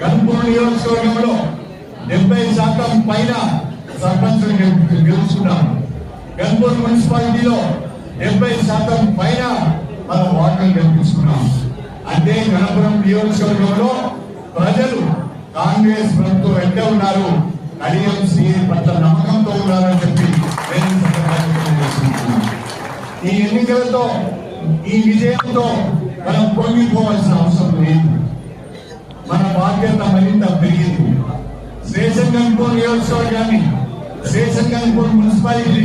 గన్పూర్ నియోజకవర్గంలో డెబ్బై శాతం పైన సర్పంచులు గెలుచుకున్నాం గన్పూర్ మున్సిపాలిటీలో డెబ్బై శాతం పైన మనం వార్డులు గెలిపించుకున్నాం. అంటే గణపురం నియోజకవర్గంలో ప్రజలు కాంగ్రెస్ ప్రభుత్వం వెంట ఉన్నారు. కడియం సీఎం పట్ల నమ్మకంతో ఉన్నారని చెప్పి ఈ ఈ ఎన్నికలతో ఈ విజయంతో మనం పొంగిపోవాల్సిన అవసరం లేదు. మన బాధ్యత మరింత పెరిగింది. శేషంగన్పూర్ నియోజకవర్గాన్ని శేషంగన్పూర్ మున్సిపాలిటీ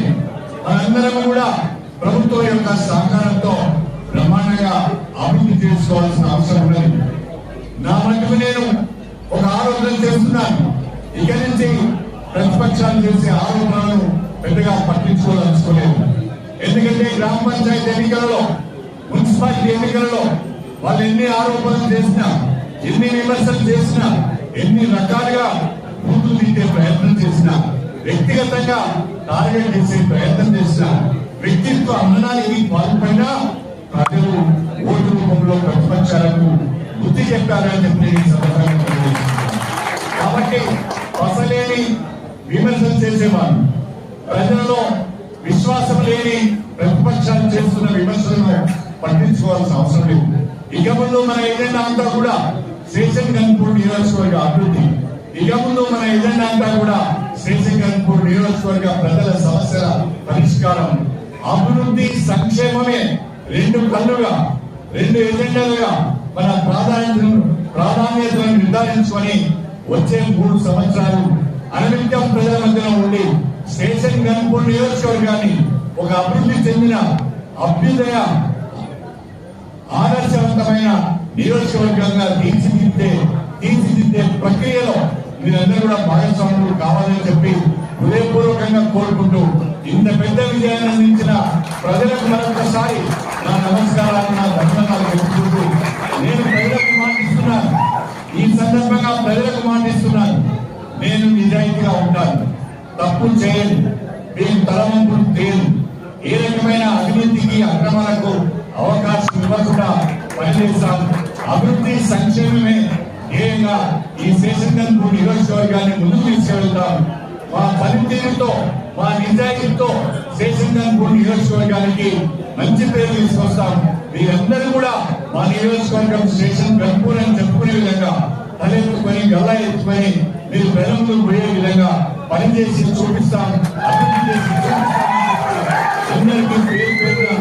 మనందరం కూడా ప్రభుత్వం యొక్క సహకారంతో బ్రహ్మాండంగా అభివృద్ధి చేసుకోవాల్సిన అవసరం ఉన్నది. నా మటుకు నేను ఒక ఆరోపణ చేస్తున్నాను. ఇక నుంచి ప్రతిపక్షాలు చేసే ఆరోపణలను పెద్దగా పట్టించుకోదలుచుకోలేదు. ఎందుకంటే గ్రామ పంచాయతీ ఎన్నికలలో మున్సిపాలిటీ ఎన్నికలలో వాళ్ళు ఎన్ని ఆరోపణలు చేసినా ఎన్ని విమర్శలు చేసినా ఎన్ని రకాలుగా బూతులు తీసే ప్రయత్నం చేసినా వ్యక్తిగతంగా టార్గెట్ చేసే ప్రయత్నం చేసినా వ్యక్తిత్వ అమ్మనానికి పాల్పడినా ప్రజలు ఓటు రూపంలో ప్రతిపక్షాలకు బుద్ధి చెప్పారని చెప్పి కాబట్టి అసలేని విమర్శలు చేసేవారు ప్రజలలో విశ్వాసం లేని ప్రతిపక్షాలు చేస్తున్న విమర్శలను పట్టించుకోవాల్సిన అవసరం లేదు. ఇక ముందు మన ఎజెండా అంతా కూడా స్టేషన్ నియోజకవర్గ అభివృద్ధి. ఇక ముందు మన ఎజెండా అంతా కూడా స్టేషన్ నియోజకవర్గ ప్రజల సమస్యల పరిష్కారం. అభివృద్ధి సంక్షేమమే రెండు కళ్ళుగా రెండు ఎజెండాలుగా మన ప్రాధాన్యతను నిర్ధారించుకొని వచ్చే మూడు సంవత్సరాలు అనవిత్యం ప్రజల మధ్యన ఉండి స్టేషన్ గన్పూర్ నియోజకవర్గాన్ని ఒక అభివృద్ధి చెందిన అభ్యుదయ ఆదర్శవంతమైన నియోజకవర్గంగా తీర్చిదిద్దే తీర్చిదిద్దే ప్రక్రియలో మీరందరూ కూడా భాగస్వాములు కావాలని చెప్పి హృదయపూర్వకంగా కోరుకుంటూ ఇంత పెద్ద విజయాన్ని అందించిన ప్రజలకు మరొకసారి నా నమస్కారాలు నా ధన్యవాదాలు చెప్పుకుంటూ నేను ప్రజలకు మాటిస్తున్నాను. ఈ సందర్భంగా ప్రజలకు మాటిస్తున్నాను. నేను నిజాయితీగా ఉంటాను. తప్పు చేయను. నేను తలవంపులు తేను ఏ రకమైన అవినీతికి అక్రమాలకు అవకాశం ఇవ్వకుండా పనిచేస్తాను. అభివృద్ధి సంక్షేమమే ధ్యేయంగా ఈ శేషంగన్పూర్ నియోజకవర్గాన్ని ముందుకు తీసుకెళ్తాం. మా పనితీరుతో మా నిజాయితీతో శేషంగన్పూర్ నియోజకవర్గానికి మంచి పేరు తీసుకొస్తాం. మీరందరూ కూడా మా నియోజకవర్గం శేషన్ గన్పూర్ అని చెప్పుకునే విధంగా తలెత్తుకొని గల్లా ఎత్తుకొని మీరు ప్రజలకు పోయే విధంగా పనిచేసి చూపిస్తాం అభివృద్ధి చేసి చూపిస్తాం. అందరికీ పేరు పేరు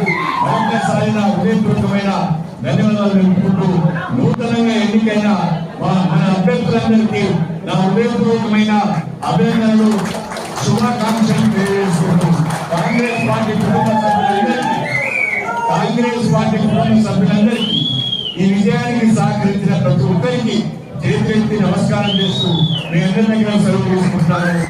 మరొకసారి హృదయపూర్వకమైన ధన్యవాదాలు తెలుపుకుంటూ నూతనంగా ఎన్నికైన మన అభ్యర్థులందరికీ నా హృదయపూర్వకమైన అభినందనలు శుభాకాంక్షలు తెలియజేసుకుంటూ కాంగ్రెస్ పార్టీ కుటుంబ సభ్యులందరికీ కాంగ్రెస్ పార్టీ కుటుంబ సభ్యులందరికీ ఈ విజయానికి సహకరించిన ప్రతి ఒక్కరికి చేతి నమస్కారం చేస్తూ మీ అందరి దగ్గర సెలవు తీసుకుంటాను.